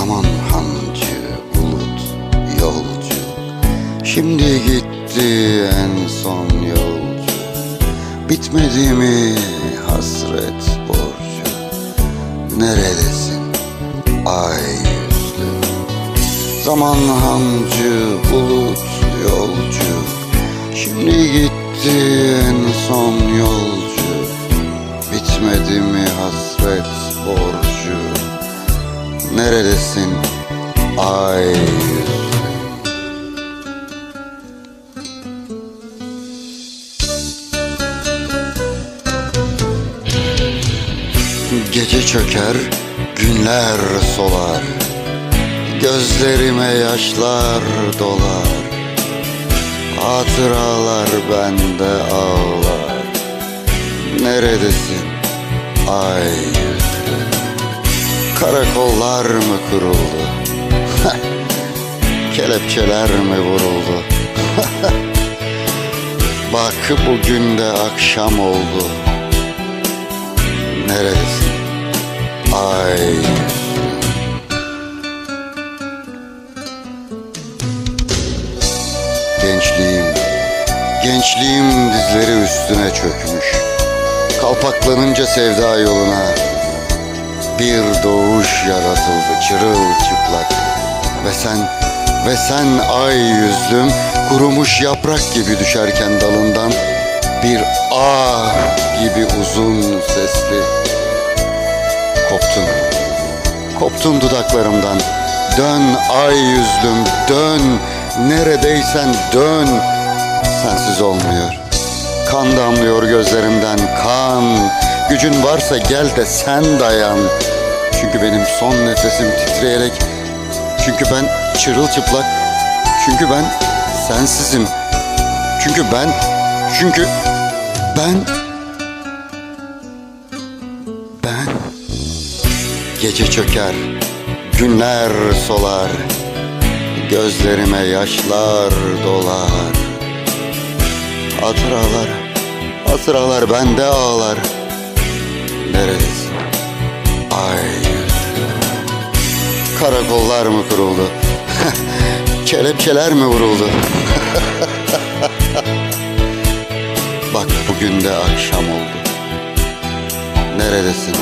Zaman hancı, bulut, yolcu. Şimdi gitti en son yolcu. Bitmedi mi hasret borcu? Neredesin ay yüzlü? Zaman hancı, bulut, yolcu. Şimdi gitti en son yolcu. Bitmedi mi hasret Neredesin? Ay Gece çöker, günler solar. Gözlerime yaşlar dolar. Hatıralar bende ağlar. Neredesin? Ay Karakollar mı kuruldu? Kelepçeler mi vuruldu? Bak bugün de akşam oldu. Neredesin ay. Gençliğim, gençliğim dizleri üstüne çökmüş. Kalpaklanınca sevda yoluna bir doğuş yaratıldı çırılçıplak. Ve sen, ve sen ay yüzlüm kurumuş yaprak gibi düşerken dalından bir ah gibi uzun sesli koptun. Koptun dudaklarımdan. Dön ay yüzlüm dön. Neredeysen dön. Sensiz olmuyor. Kan damlıyor gözlerimden kan. Gücün varsa gel de sen dayan. Çünkü benim son nefesim titreyerek. Çünkü ben çırılçıplak. Çünkü ben sensizim. Çünkü ben çünkü ben ben Gece çöker, günler solar, gözlerime yaşlar dolar. Hatıralar, hatıralar bende ağlar. Neredesin? Ay. Karakollar mı kuruldu? Kelepçeler mi vuruldu? Bak bugün de akşam oldu. Neredesin?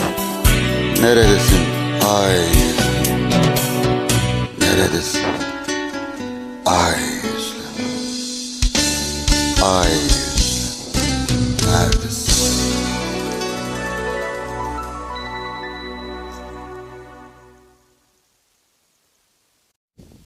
Neredesin? Ay. Neredesin? Ay. Ay.